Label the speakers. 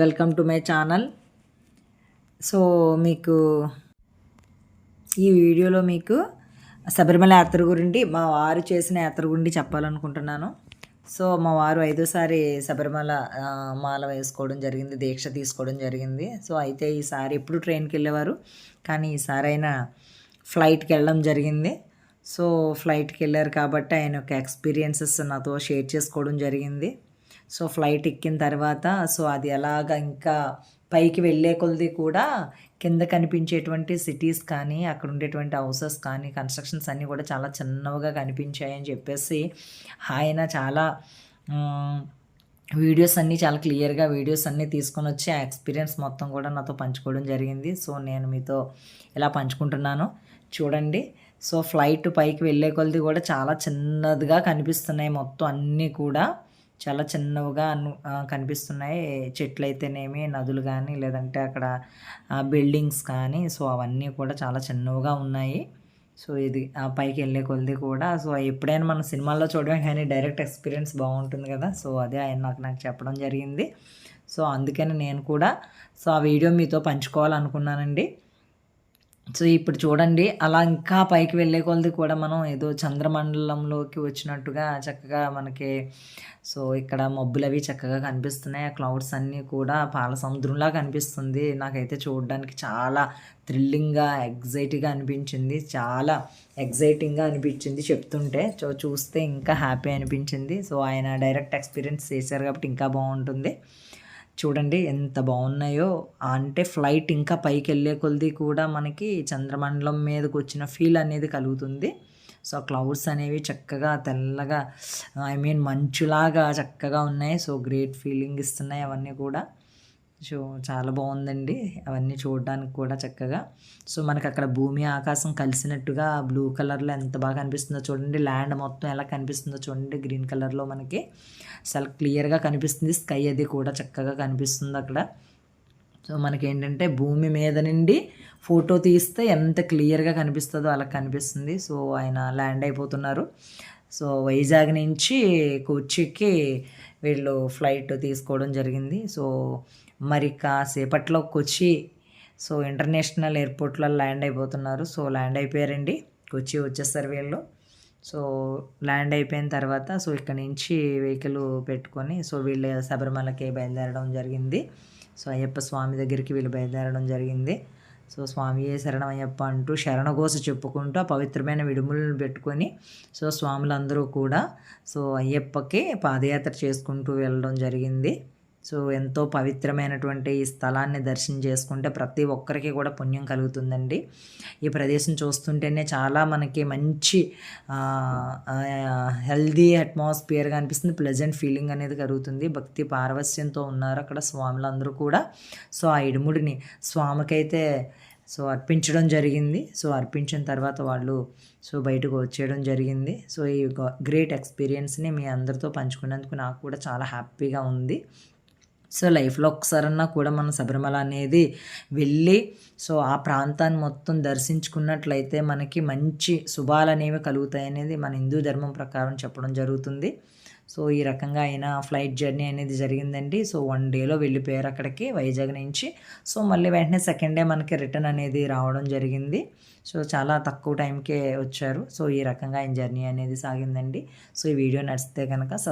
Speaker 1: Welcome to my channel. So మీకు ఈ వీడియోలో మీకు శబరిమల యాత్ర గురించి మా వారు చేసిన యాత్ర గురించి చెప్పాలనుకుంటున్నాను. సో మా వారు ఐదోసారి శబరిమల మాల వేసుకోవడం జరిగింది దీక్ష తీసుకోవడం జరిగింది. సో అయితే ఈసారి ఎప్పుడు ట్రైన్కి వెళ్ళేవారు? కానీ ఈసారి అయినా ఫ్లైట్కి వెళ్ళడం జరిగింది. సో ఫ్లైట్కి వెళ్ళారు కాబట్టి ఆయన యొక్క ఎక్స్పీరియన్సెస్ నాతో షేర్ చేసుకోవడం జరిగింది. సో ఫ్లైట్ ఎక్కిన తర్వాత సో అది ఎలాగ ఇంకా పైకి వెళ్ళే కొలది కూడా కింద కనిపించేటువంటి సిటీస్ కానీ అక్కడ ఉండేటువంటి హౌసెస్ కానీ కన్స్ట్రక్షన్స్ అన్నీ కూడా చాలా చిన్నవిగా కనిపించాయని చెప్పేసి ఆయన చాలా వీడియోస్ అన్నీ చాలా క్లియర్గా వీడియోస్ అన్నీ తీసుకొని వచ్చి ఆ ఎక్స్పీరియన్స్ మొత్తం కూడా నాతో పంచుకోవడం జరిగింది. సో నేను మీతో ఇలా పంచుకుంటున్నాను. చూడండి. సో ఫ్లైట్ పైకి వెళ్ళే కొలది కూడా చాలా చిన్నదిగా కనిపిస్తున్నాయి మొత్తం అన్నీ కూడా. చాలా చిన్నవిగా కనిపిస్తున్నాయి. చెట్లు అయితేనేమి నదులు కానీ లేదంటే అక్కడ బిల్డింగ్స్ కానీ సో అవన్నీ కూడా చాలా చిన్నవిగా ఉన్నాయి. సో ఇది ఆ పైకి వెళ్ళే కొలది కూడా. సో ఎప్పుడైనా మనం సినిమాల్లో చూడడం కానీ డైరెక్ట్ ఎక్స్పీరియన్స్ బాగుంటుంది కదా. సో అదే ఆయన నాకు నాకు చెప్పడం జరిగింది. సో అందుకని నేను కూడా సో ఆ వీడియో మీతో పంచుకోవాలనుకున్నానండి. సో ఇప్పుడు చూడండి అలా ఇంకా పైకి వెళ్ళే కొలది కూడా మనం ఏదో చంద్రమండలంలోకి వచ్చినట్టుగా చక్కగా మనకి సో ఇక్కడ మబ్బులు అవి చక్కగా కనిపిస్తున్నాయి. ఆ క్లౌడ్స్ అన్నీ కూడా పాల సముద్రంలా కనిపిస్తుంది. నాకైతే చూడడానికి చాలా థ్రిల్లింగ్గా ఎగ్జైటింగ్గా అనిపించింది. చాలా ఎగ్జైటింగ్గా అనిపించింది చెప్తుంటే. సో చూస్తే ఇంకా హ్యాపీ అనిపించింది. సో ఆయన డైరెక్ట్ ఎక్స్పీరియన్స్ చేశారు కాబట్టి ఇంకా బాగుంటుంది. చూడండి ఎంత బాగున్నాయో. అంటే ఫ్లైట్ ఇంకా పైకి వెళ్ళే కొలది కూడా మనకి చంద్రమండలం మీదకి వచ్చిన ఫీల్ అనేది కలుగుతుంది. సో క్లౌడ్స్ అనేవి చక్కగా తెల్లగా ఐ మీన్ మంచులాగా చక్కగా ఉన్నాయి. సో గ్రేట్ ఫీలింగ్ ఇస్తున్నాయి అవన్నీ కూడా. సో చాలా బాగుందండి. అవన్నీ చూడడానికి కూడా చక్కగా. సో మనకి అక్కడ భూమి ఆకాశం కలిసినట్టుగా బ్లూ కలర్లో ఎంత బాగా కనిపిస్తుందో చూడండి. ల్యాండ్ మొత్తం ఎలా కనిపిస్తుందో చూడండి. గ్రీన్ కలర్లో మనకి చాలా క్లియర్గా కనిపిస్తుంది. స్కై అది కూడా చక్కగా కనిపిస్తుంది అక్కడ. సో మనకి ఏంటంటే భూమి మీద నుండి ఫోటో తీస్తే ఎంత క్లియర్గా కనిపిస్తుందో అలా కనిపిస్తుంది. సో ఆయన ల్యాండ్ అయిపోతున్నారు. సో వైజాగ్ నుంచి కొచ్చికి వీళ్ళు ఫ్లైట్ తీసుకోవడం జరిగింది. సో మరి కాసేపట్లో కొచ్చి సో ఇంటర్నేషనల్ ఎయిర్పోర్ట్లో ల్యాండ్ అయిపోతున్నారు. సో ల్యాండ్ అయిపోయారండి. కొచ్చి వచ్చేస్తారు వీళ్ళు. సో ల్యాండ్ అయిపోయిన తర్వాత సో ఇక్కడ నుంచి వెహికల్ పెట్టుకొని సో వీళ్ళు శబరిమలకి బయలుదేరడం జరిగింది. సో అయ్యప్ప స్వామి దగ్గరికి వీళ్ళు బయలుదేరడం జరిగింది. సో స్వామి శరణమయ్యప్ప అయ్యప్ప అంటూ శరణఘోష చెప్పుకుంటూ ఆ పవిత్రమైన విడుములను పెట్టుకొని సో స్వాములందరూ కూడా సో అయ్యప్పకి పాదయాత్ర చేసుకుంటూ వెళ్ళడం జరిగింది. సో ఎంతో పవిత్రమైనటువంటి ఈ స్థలాన్ని దర్శనం చేసుకుంటే ప్రతి ఒక్కరికి కూడా పుణ్యం కలుగుతుందండి. ఈ ప్రదేశం చూస్తుంటేనే చాలా మనకి మంచి హెల్దీ అట్మాస్ఫియర్గా అనిపిస్తుంది. ప్లెజెంట్ ఫీలింగ్ అనేది కలుగుతుంది. భక్తి పారవస్యంతో ఉన్నారు అక్కడ స్వాములందరూ కూడా. సో ఆ ఇడుముడిని స్వామికైతే సో అర్పించడం జరిగింది. సో అర్పించిన తర్వాత వాళ్ళు సో బయటకు వచ్చేయడం జరిగింది. సో ఈ గ్రేట్ ఎక్స్పీరియన్స్ని మీ అందరితో పంచుకున్నందుకు నాకు కూడా చాలా హ్యాపీగా ఉంది. సో లైఫ్లో ఒకసారన్నా కూడా మనం శబరిమల అనేది వెళ్ళి సో ఆ ప్రాంతాన్ని మొత్తం దర్శించుకున్నట్లయితే మనకి మంచి శుభాలు అనేవి కలుగుతాయి అనేది మన హిందూ ధర్మం ప్రకారం చెప్పడం జరుగుతుంది. సో ఈ రకంగా అయినా ఫ్లైట్ జర్నీ అనేది జరిగిందండి. సో వన్ డేలో వెళ్ళిపోయారు అక్కడికి వైజాగ్ నుంచి. సో మళ్ళీ వెంటనే సెకండ్ డే మనకి రిటర్న్ అనేది రావడం జరిగింది. సో చాలా తక్కువ టైంకే వచ్చారు. సో ఈ రకంగా ఆయన జర్నీ అనేది సాగిందండి. సో ఈ వీడియో నచ్చితే కనుక